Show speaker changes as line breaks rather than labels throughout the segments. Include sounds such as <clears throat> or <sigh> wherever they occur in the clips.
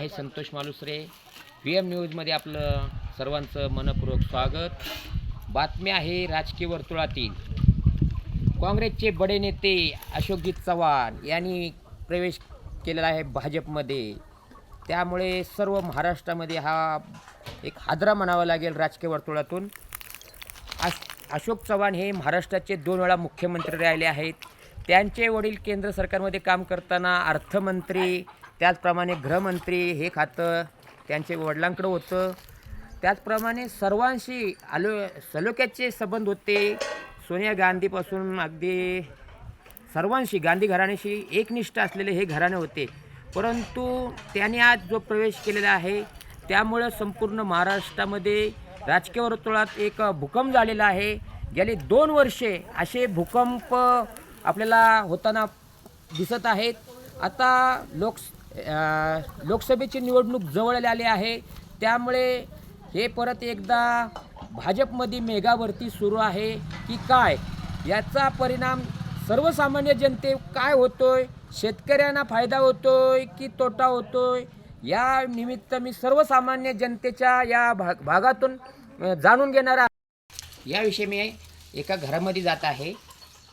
आहे Santosh Malusare. V M न्यूजमध्ये आपलं सर्वांचं मनपूर्वक स्वागत. बातमी आहे राजकीय वर्तुळातील. काँग्रेसचे बडे नेते अशोकजीत चव्हाण यांनी प्रवेश केलेला आहे भाजपमध्ये. त्यामुळे सर्व महाराष्ट्रामध्ये हा एक हादरा म्हणावा लागेल राजकीय वर्तुळातून. अश अशोक चव्हाण हे महाराष्ट्राचे दोन वेळा मुख्यमंत्री राहिले आहेत. त्यांचे वडील केंद्र सरकारमध्ये काम करताना अर्थमंत्री त्याचप्रमाणे गृहमंत्री हे खातं त्यांचे वडिलांकडं होतं. त्याचप्रमाणे सर्वांशी आलो सलोख्याचे संबंध होते. सोनिया गांधीपासून अगदी सर्वांशी गांधी घराण्याशी एकनिष्ठ असलेले हे घराणे होते. परंतु त्यांनी आज जो प्रवेश केलेला आहे त्यामुळं संपूर्ण महाराष्ट्रामध्ये राजकीय वर्तुळात एक भूकंप झालेला आहे. गेली दोन वर्षे असे भूकंप आपल्याला होताना दिसत आहेत. आता लोक लोकसभेची निवडणूक जवळ आली आहे. त्यामुळे हे परत एकदा भाजपमध्ये मेगावरती सुरू आहे की काय? याचा परिणाम सर्वसामान्य जनते काय होतोय? शेतकऱ्यांना फायदा होतोय की तोटा होतोय? या निमित्त मी सर्वसामान्य जनतेच्या या भाग भागातून जाणून घेणार आहे याविषयी मी एका घरामध्ये जात आहे.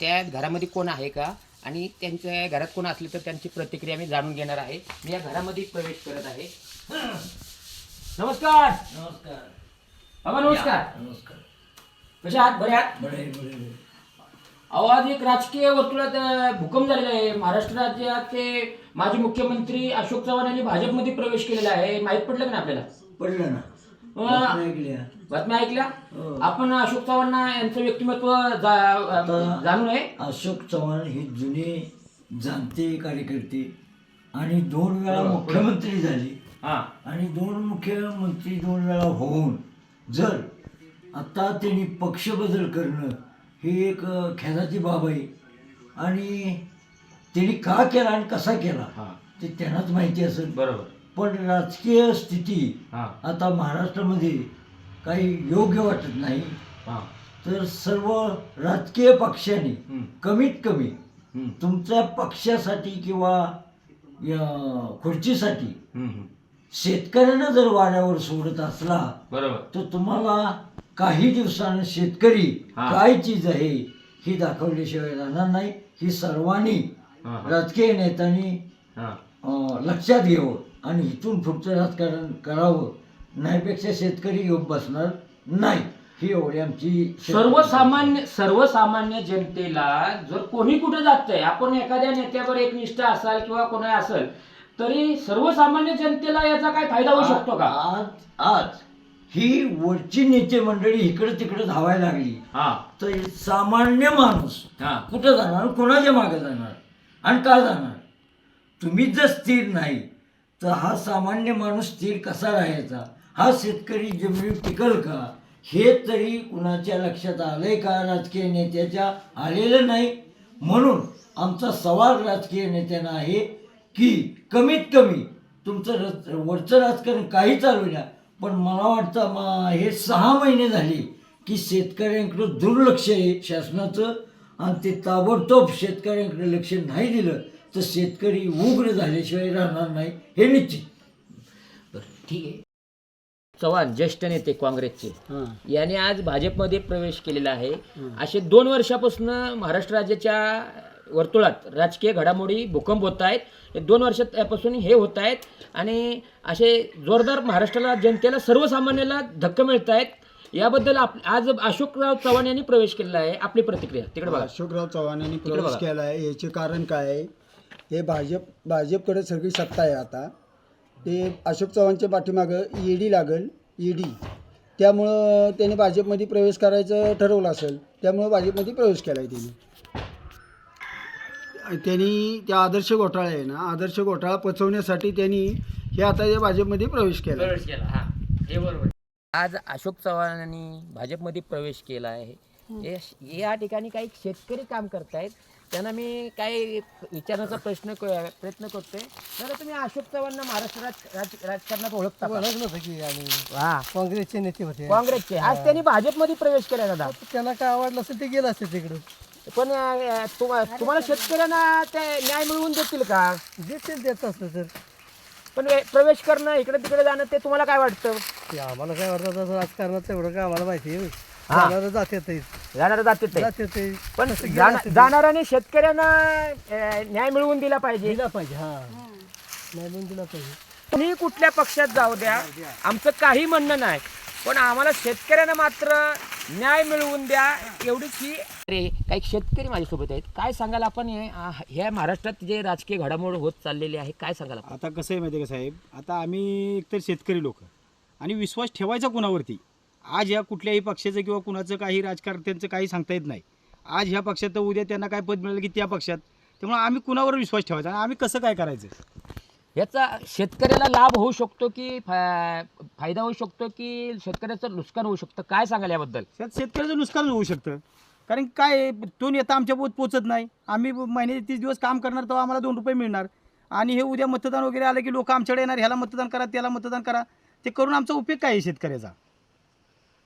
त्या घरामध्ये कोण आहे का? आणि त्यांच्या घरात कोण असले तर त्यांची प्रतिक्रिया मी जाणून घेणार आहे. मी या घरामध्ये प्रवेश करत आहे. <clears throat> नमस्कार.
नमस्कार.
बाबा नमस्कार.
नमस्कार.
कशा आहात? बरे आहात? आज एक राजकीय वर्तुळात अ, भूकंप झालेला आहे. महाराष्ट्र राज्याचे माजी मुख्यमंत्री अशोक चव्हाण यांनी भाजपमध्ये प्रवेश केलेला आहे. माहीत पडलं का ना आपल्याला?
पडलं ना. बातम्या ऐकल्या.
बातम्या ऐकल्या?
हो.
आपण अशोक चव्हाण यांचं व्यक्तिमत्व जा-
आता-
जाणून आहे?
अशोक चव्हाण हे जुने जाणते कार्यकर्ते आणि दोन वेळा मुख्यमंत्री झाले.
हा.
आणि दोन मुख्यमंत्री दोन वेळा होऊन जर आता त्यांनी पक्ष बदल करणं ही एक अ, खेदाची बाब आहे. आणि त्यांनी का केला आणि कसा केला
हा.
ते त्यांनाच माहिती असेल.
बरोबर.
पण राजकीय स्थिती
हा
आता महाराष्ट्रामध्ये काही योग्य वाटत नाही
हा
तर सर्व राजकीय पक्षांनी
हम्म.
कमीत कमी
हम्म.
तुमच्या पक्षासाठी किंवा या खुर्चीसाठी
हम्म, हम्म.
शेतकऱ्यांना जर वाऱ्यावर सोडत असला
बरोबर
तर तुम्हाला काही दिवसानं शेतकरी
हा.
काय चीज आहे ही दाखवल्याशिवाय राहणार नाही ही सर्वांनी
हा, हा.
राजकीय नेत्यांनी
हा.
अं, लक्षात घ्यावं आणि इथून पुढचं राजकारण करावं नाहीपेक्षा शेतकरी येऊन बसणार नाही. ही एवढी आमची
सर्वसामान्य सर्वसामान्य जनतेला जर कोणी कुठे जातंय आपण एखाद्या नेत्यावर एकनिष्ठ असाल किंवा कोणी असेल तरी सर्वसामान्य जनतेला याचा काय फायदा होऊ शकतो का?
आज आज ही वरची नेते मंडळी इकडे तिकडे धावायला लागली.
हा.
तर सामान्य माणूस
हा.
कुठं जाणार? कुणाच्या मागे जाणार? आणि का जाणार? तुम्हीच जर स्थिर नाही तर हा सामान्य माणूस स्थिर कसा राहायचा? हा शेतकरी जमिनी टिकल का? हे तरी कुणाच्या लक्षात आलंय का? राजकीय नेत्याच्या आलेलं नाही. म्हणून आमचा सवाल राजकीय नेत्यांना आहे की कमीत कमी तुमचं रच वरचं राजकारण काही चालू द्या. पण मला वाटतं मा हे सहा महिने झाले की शेतकऱ्यांकडं दुर्लक्ष आहे शासनाचं. आणि ते ताबडतोब शेतकऱ्यांकडे लक्ष नाही दिलं. तर शेतकरी उग्र झाल्याशिवाय राहणार नाही हे निश्चित.
बरं ठीक आहे. चव्हाण ज्येष्ठ नेते काँग्रेसचे. याने आज भाजपमध्ये प्रवेश केलेला आहे. असे दोन वर्षापासून महाराष्ट्र राज्याच्या वर्तुळात राजकीय घडामोडी भूकंप होत आहेत. दोन वर्षापासून हे होत आहेत. आणि असे जोरदार महाराष्ट्राला जनतेला सर्वसामान्याला धक्का मिळत आहेत. याबद्दल आप आज अशोकराव चव्हाण यांनी प्रवेश केलेला आहे. आपली प्रतिक्रिया. तिकडे बघा.
अशोकराव चव्हाण यांनी प्रवेश. केला आहे याचे कारण काय आहे? हे भाजप भाजपकडे सगळी सत्ता आहे आता. ते अशोक चव्हाणच्या पाठीमागं ईडी लागल ईडी त्यामुळं त्याने भाजपमध्ये प्रवेश करायचं ठरवलं असेल त्यामुळं भाजपमध्ये प्रवेश केला आहे त्यांनी. त्यांनी त्या आदर्श घोटाळा आहे ना आदर्श घोटाळा पचवण्यासाठी त्यांनी हे आता या भाजपमध्ये प्रवेश केला.
प्रवेश केला हा. हे बरोबर. आज अशोक चव्हाणांनी भाजपमध्ये प्रवेश केला आहे. हे- या ठिकाणी काही शेतकरी काम करतायत. त्यांना मी काही विचारण्याचा प्रश्न क- प्रयत्न करतोय. तर तुम्ही अशोक चव्हाणना महाराष्ट्र राज- राज- राजकारणात ओळखता का?
ओळखलं की आणि
हा
काँग्रेसचे नेते होते.
काँग्रेसचे. आज त्यांनी भाजपमध्ये प्रवेश केला दादा.
त्यांना काय आवडलं असेल ते गेलं असेल तिकडं.
पण अं, तुम- तुम्हाला शेतकऱ्यांना ते न्याय मिळवून देतील का?
देतील देत असलं तर.
पण हे प्रवेश करणं इकडे तिकडे जाणं ते तुम्हाला काय वाटतं?
ते आम्हाला काय वाटतं? तसं राजकारणाचं एवढं काय आम्हाला माहिती आहे.
हा.
जाणारं जाते ते
जाणार जाते ते
जाते ते
पण जाण-. जाणाऱ्याने शेतकऱ्यांना अं, न्याय मिळवून दिला पाहिजे.
दिला पाहिजे हा. नाही म्हणून दिला पाहिजे.
तुम्ही कुठल्या पक्षात जाऊ द्या आमचं काही म्हणणं नाही. पण आम्हाला शेतकऱ्यांना मात्र न्याय मिळवून द्या एवढीच ही अरे काही शेतकरी माझ्यासोबत आहेत. काय सांगाल आपण हे? आ, ह्या महाराष्ट्रात जे राजकीय घडामोड होत चाललेली आहे काय सांगाल आपण?
आता कसं आहे माहिती आहे का साहेब? आता आम्ही एकतर शेतकरी लोक. आणि विश्वास ठेवायचा कुणावरती? आज ह्या कुठल्याही पक्षाचं किंवा कुणाचं काही राजकारत्यांचं काही सांगता येत नाही. आज ह्या पक्षात तर उद्या त्यांना काय पद मिळेल की त्या पक्षात. त्यामुळे आम्ही कुणावर विश्वास ठेवायचा आणि आम्ही कसं काय करायचं?
याचा शेतकऱ्याला लाभ होऊ शकतो की फा- फायदा होऊ शकतो की शेतकऱ्याचं नुकसान होऊ शकतं? काय सांगाल याबद्दल?
त्यात शेतकऱ्याचं नुकसान होऊ शकतं. कारण काय तो नेता आमच्या पोत पोचत नाही. आम्ही महिने तीस दिवस काम करणार तेव्हा आम्हाला दोन रुपये मिळणार. आणि हे उद्या मतदान वगैरे आलं की लोक आमच्याकडे येणार ह्याला मतदान करा त्याला मतदान करा. ते करून आमचा उपयोग काय आहे शेतकऱ्याचा?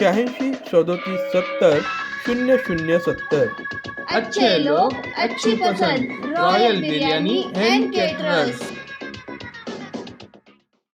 शहाऐंशी सदोतीस सत्तर शून्य शून्य सत्तर.
अच्छे लोग अच्छी पसंद. Royal biryani and caterers